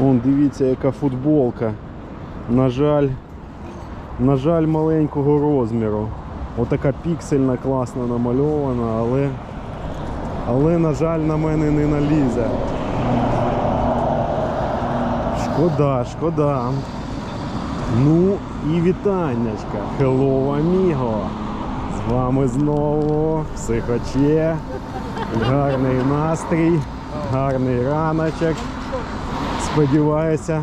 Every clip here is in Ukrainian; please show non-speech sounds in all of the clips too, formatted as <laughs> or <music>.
дивіться, яка футболка. На жаль, на жаль, маленького розміру. Отака піксельна, класно намальована, але, але, на жаль, на мене не налізе. Шкода, шкода. Ну і вітаннячка. Hello, amigo. З вами знову психоче. Гарний настрій, гарний раночок. Сподіваюся,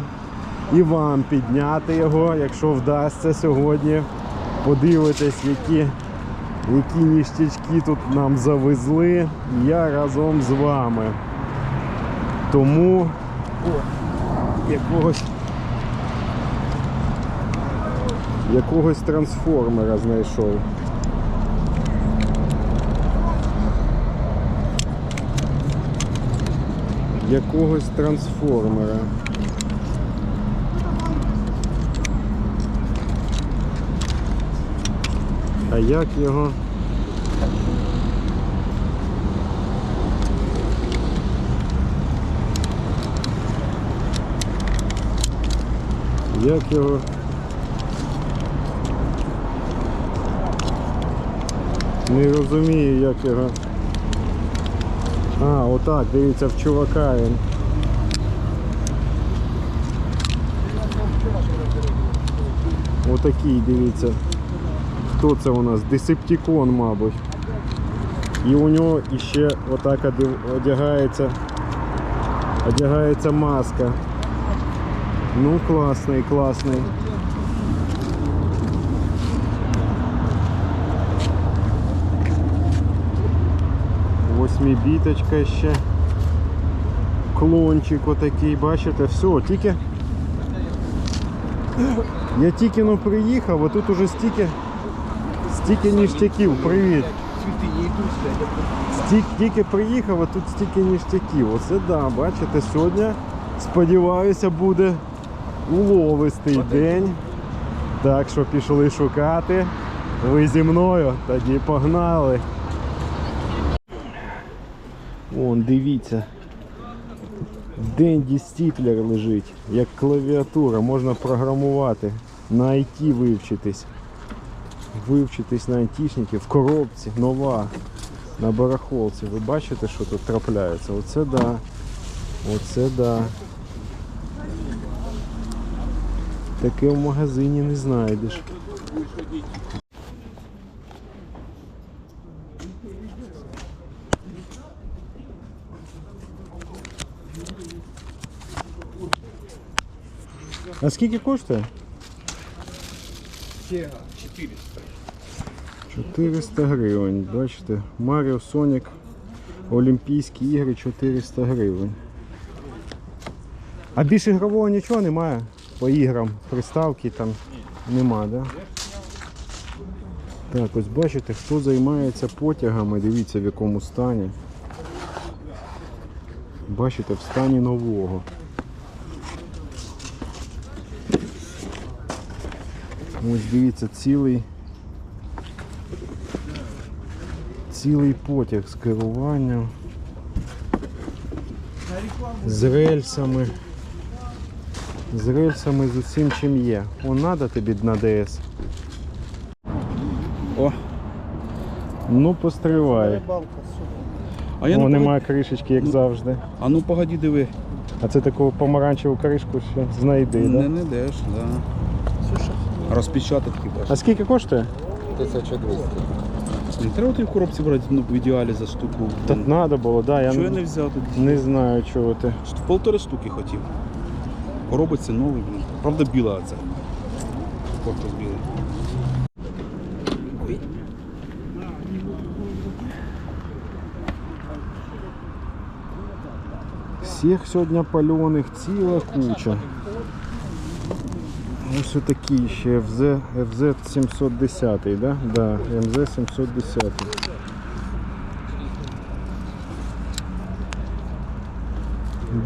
і вам підняти його, якщо вдасться сьогодні. Подивитись, які, які ніштячки тут нам завезли. Я разом з вами. Тому о, якогось якогось трансформера знайшов. Якогось трансформера. А як його? Як його? Не розумію, як його. А, отак, дивіться, в чувака він. Отакий, дивіться. Хто це у нас? Десептикон, мабуть. І у нього іще отак одягається. Одягається маска. Ну, класний, класний. Восьмібіточка ще. Клончик отакий, бачите, все, тільки. Я тільки ну приїхав, а тут уже стільки, стільки ніштяків. Привіт. Стільки, тільки приїхав, а тут стільки ніштяків. Оце да, бачите, сьогодні, сподіваюся, буде уловистий день. Так що пішли шукати. Ви зі мною, тоді погнали. Вон, дивіться. Денді стіплер лежить, як клавіатура, можна програмувати, на IT вивчитись. Вивчитись на айтішників в коробці, нова, на барахолці. Ви бачите, що тут трапляється? Оце да. Оце да. Таке в магазині не знайдеш. А скільки коштує? 400 400 гривень, бачите, Маріо Сонік, Олімпійські ігри 400 гривень. А більш ігрового нічого немає по іграм, приставки там нема, да? Так, ось бачите, хто займається потягами, дивіться в якому стані. Бачите, в стані нового. Ось дивіться, цілий цілий потяг з керуванням, з рельсами, з рельсами з усім чим є. Он надо тобі на ДС. О, Ну, постривай. а я О, не немає кришечки, як завжди. А ну погоді диви. А це таку помаранчеву кришку ще знайди, Не да? не деш, да. Розпечатати хіба А скільки коштує? 1200. Не треба тобі в коробці брати ну, в ідеалі за штуку. Та треба було, да. Я Чого я не, взяв тоді? не знаю, чого ти. Шту- Полтори штуки хотів. Коробиться новий, блін. Правда, біла це. Корпус білий. Ой. Всіх сьогодні пальоних ціла куча. Ось отакий ще ФЗ, ФЗ 710, да? Да, МЗ 710.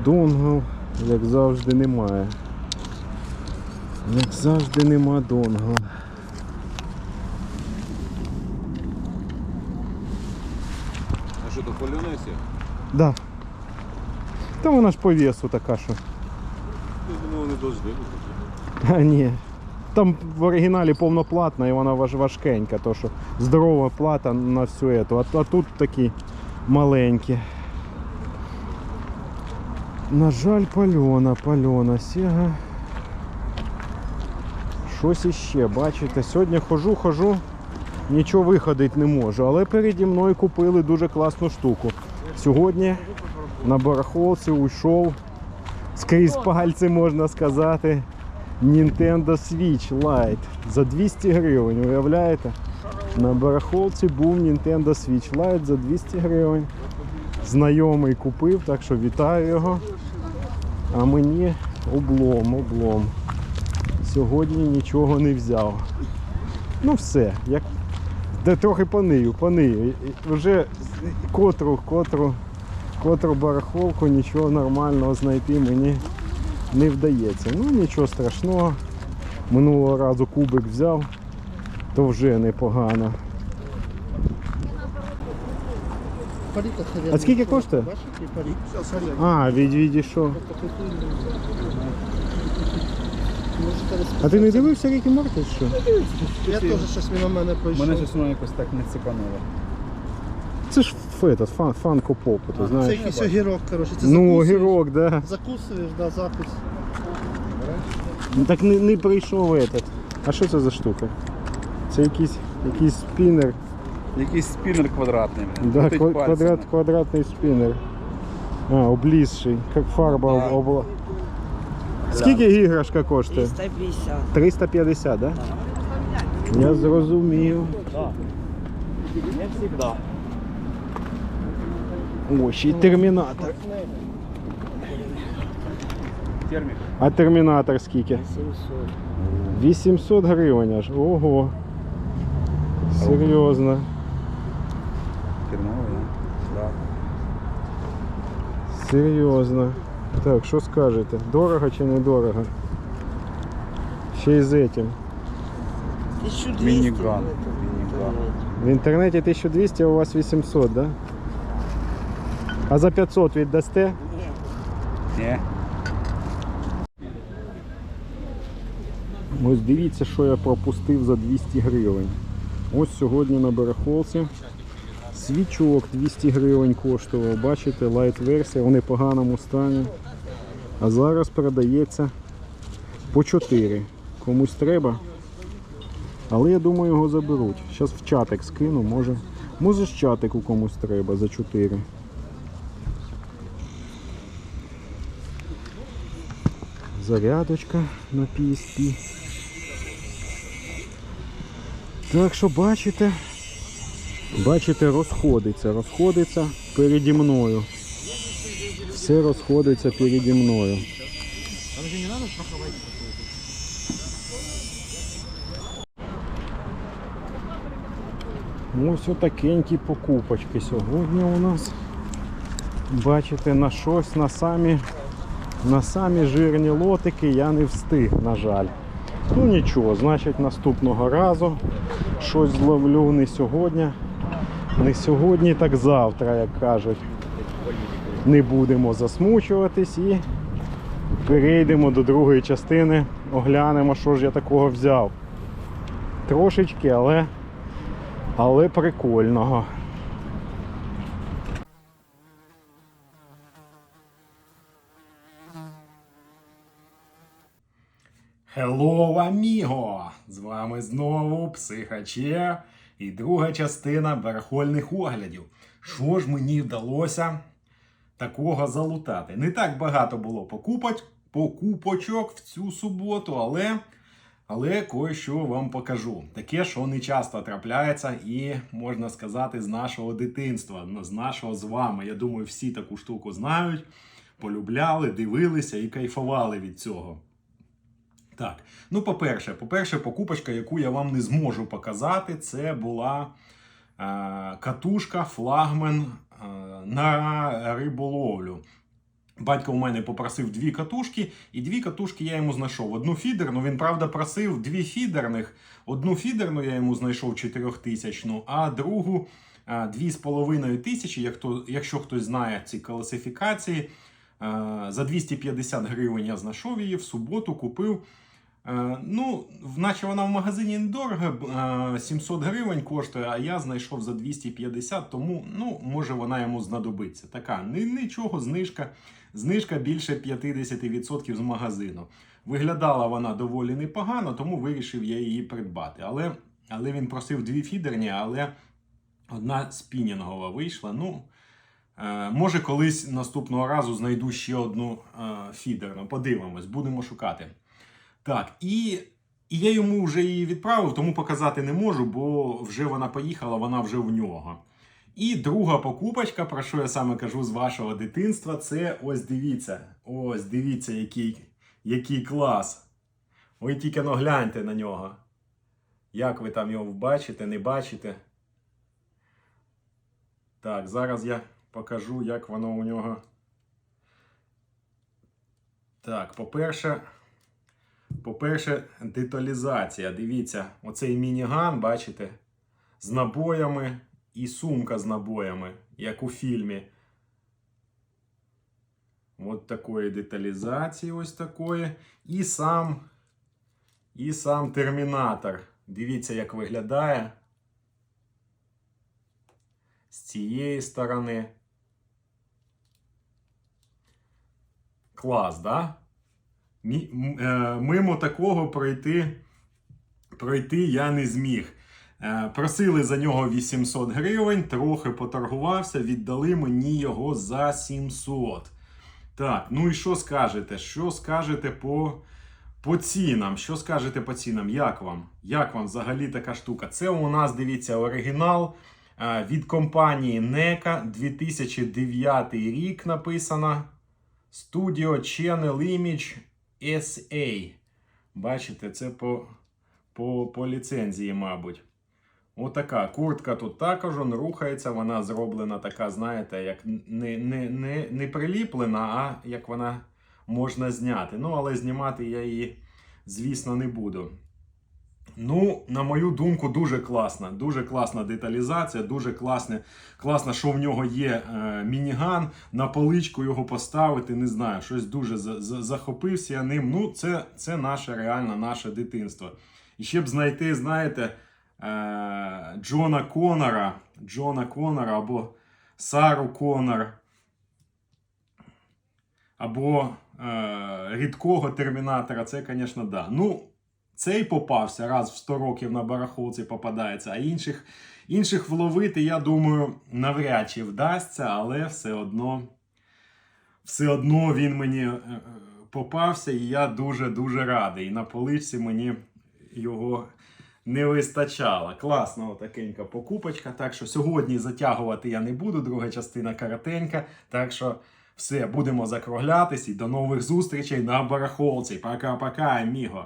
Донгл, як завжди, немає. Як завжди нема донгла. А що то паленая Да. Та вона ж по весу така, що. Я думав, вони бути. <laughs> А ні. Там в оригіналі повноплатна і вона важ, важкенька, то що здорова плата на всю ету, а, а тут такі маленькі. На жаль, пальона, пальона, сіга. Щось іще, бачите, сьогодні хожу, хожу, нічого виходити не можу, але переді мною купили дуже класну штуку. Сьогодні на барахолці уйшов скрізь пальці, можна сказати. Nintendo Switch Lite за 200 гривень, уявляєте? На барахолці був Nintendo Switch Lite за 200 гривень. Знайомий купив, так що вітаю його. А мені облом, облом. Сьогодні нічого не взяв. Ну все, як де трохи понию, понию. Вже котру, котру, котру барахолку нічого нормального знайти мені не вдається. Ну нічого страшного. Минулого разу кубик взяв, то вже непогано. А скільки коштує? А, від відійшов. А ти не дивився Рікі Морти, що? Я теж щось у мене пройшов. Мене щось воно якось так не цепануло. Це ж фетос, фан, фанко попу, ти Це знаєш. якийсь огірок, коротше. Це Ну, закусуєш- огірок, да. Закусуєш, да, закусь. Ну так не, не прийшов этот. А що це за штука? Це якийсь, якийсь спінер. Якийсь спінер квадратний. блін. Да, крутить ква- пальцями. квадрат, квадратний спінер. А, облізший, як фарба Да. об- обла. Скільки іграшка коштує? 350. 350, да? Я зрозумів. Не всегда. О, ще й термінатор. Термік. А термінатор скільки? 700. 800 гривень аж. Ого. Серйозно. Термовий, да. Серйозно. Так, що скажете? Дорого чи не дорого? Ще й з этим. 1200. Мініган. в этом Мініган. интернете. В інтернеті 1200, а у вас 800, да? А за 500 віддасте? Ні. Ось дивіться, що я пропустив за 200 гривень. Ось сьогодні на барахолці. Свічок 200 гривень коштував. Бачите, лайт версія в непоганому стані. А зараз продається по 4. Комусь треба. Але я думаю, його заберуть. Зараз в чатик скину, може. Може з чатику комусь треба за 4. Зарядочка на PSP. Так що бачите, бачите, розходиться, розходиться переді мною. Все розходиться переді мною. Ось отакенькі покупочки сьогодні у нас. Бачите, на щось на самі, на самі жирні лотики я не встиг, на жаль. Ну нічого, значить наступного разу щось зловлю не сьогодні. Не сьогодні, так завтра, як кажуть. Не будемо засмучуватись і перейдемо до другої частини, оглянемо, що ж я такого взяв. Трошечки, але, але прикольного. Hello, аміго! З вами знову Психаче і друга частина барахольних оглядів. Що ж мені вдалося такого залутати? Не так багато було покупать, покупочок в цю суботу, але, але кое-що вам покажу. Таке, що не часто трапляється, і можна сказати, з нашого дитинства, з нашого з вами. Я думаю, всі таку штуку знають, полюбляли, дивилися і кайфували від цього. Так, ну по-перше, по-перше, покупочка, яку я вам не зможу показати, це була е, катушка флагман е, на риболовлю. Батько у мене попросив дві катушки, і дві катушки я йому знайшов. Одну фідерну, він правда просив дві фідерних. Одну фідерну я йому знайшов 4000, а другу е, 2500 тисячі, якщо хтось знає ці класифікації. Е, За 250 гривень я знайшов її в суботу, купив. Е, Ну, наче вона в магазині недорого, б- е, 700 гривень коштує, а я знайшов за 250, тому ну, може вона йому знадобиться. Така нічого, знижка, знижка більше 50% з магазину. Виглядала вона доволі непогано, тому вирішив я її придбати. Але, але він просив дві фідерні, але одна спінінгова вийшла. Ну, е, може, колись наступного разу знайду ще одну фідерну. Подивимось, будемо шукати. Так, і, і я йому вже її відправив, тому показати не можу, бо вже вона поїхала, вона вже в нього. І друга покупочка, про що я саме кажу з вашого дитинства, це ось дивіться. Ось дивіться, який, який клас. Ви тільки но гляньте на нього. Як ви там його бачите, не бачите. Так, зараз я покажу, як воно у нього. Так, по-перше, по-перше, деталізація. Дивіться, оцей мініган, бачите, з набоями і сумка з набоями, як у фільмі. От такої деталізації, ось такої. І сам, і сам термінатор. Дивіться, як виглядає. З цієї сторони. Клас, да? Е, Мимо такого пройти, пройти я не зміг. Е, Просили за нього 800 гривень, трохи поторгувався, віддали мені його за 700. Так, ну і що скажете? Що скажете по, по цінам? Що скажете по цінам? Як вам? Як вам взагалі така штука? Це у нас, дивіться, оригінал е, від компанії NECA 2009 рік написано. Studio Channel Image SA. Бачите, це по, по, по ліцензії, мабуть. Отака куртка тут також он рухається, вона зроблена така, знаєте, як не, не, не, не приліплена, а як вона можна зняти. Ну, але знімати я її, звісно, не буду. Ну, на мою думку, дуже класна. Дуже класна деталізація, дуже класне, класно, що в нього є е, мініган. На поличку його поставити, не знаю, щось дуже за- за- захопився я ним. Ну, це, це наше реально наше дитинство. І ще б знайти, знаєте, е, Джона Конора, Джона Конора або Сару Конор, або е, рідкого термінатора, це, звісно, да. Ну, цей попався раз в 100 років на барахолці попадається, а інших, інших вловити, я думаю, навряд чи вдасться, але все одно, все одно він мені е, е, попався, і я дуже-дуже радий. І на поличці мені його не вистачало. Класна отакенька покупочка. Так що сьогодні затягувати я не буду. Друга частина коротенька. Так що все, будемо закруглятись і до нових зустрічей на барахолці. Пока-пока, аміго.